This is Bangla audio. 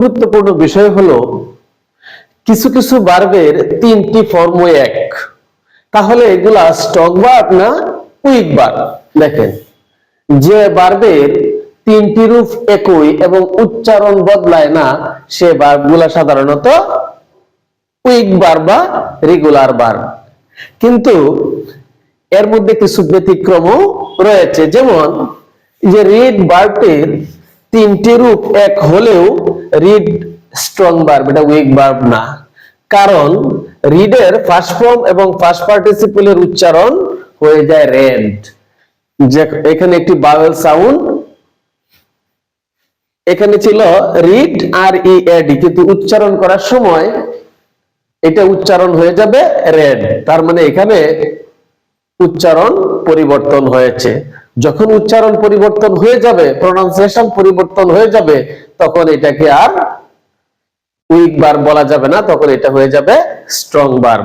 গুরুত্বপূর্ণ বিষয় হলো, কিছু কিছু বার্বের তিনটি ফর্ম এক। তাহলে এগুলা স্টক বার্ব না উইক বার্ব দেখেন, যে বার্বের তিনটি রূপ একই এবং উচ্চারণ বদলায় না, সে বার্বগুলা সাধারণত উইক বার্ব বা রেগুলার বার্ব কিন্তু এর মধ্যে কিছু ব্যতিক্রমও রয়েছে। যেমন, যে রিড বার্বটির তিনটি রূপ, এক হলেও রিড স্ট্রং বার্ব এটা উইক বার্ব না। কারণ রিডের ফার্স্ট ফর্ম এবং ফার্স্ট পার্টিসিপলের উচ্চারণ হয়ে যায় রেড এখানে একটি বাওয়েল সাউন্ড এখানে ছিল রিড আর ই এডি কিন্তু উচ্চারণ করার সময় এটা উচ্চারণ হয়ে যাবে রেড তার মানে এখানে উচ্চারণ পরিবর্তন হয়েছে। যখন উচ্চারণ পরিবর্তন হয়ে যাবে প্রনাউন্সিয়েশন পরিবর্তন হয়ে যাবে, তখন এটাকে আর উইক বার বলা যাবে না, তখন এটা হয়ে যাবে স্ট্রং বার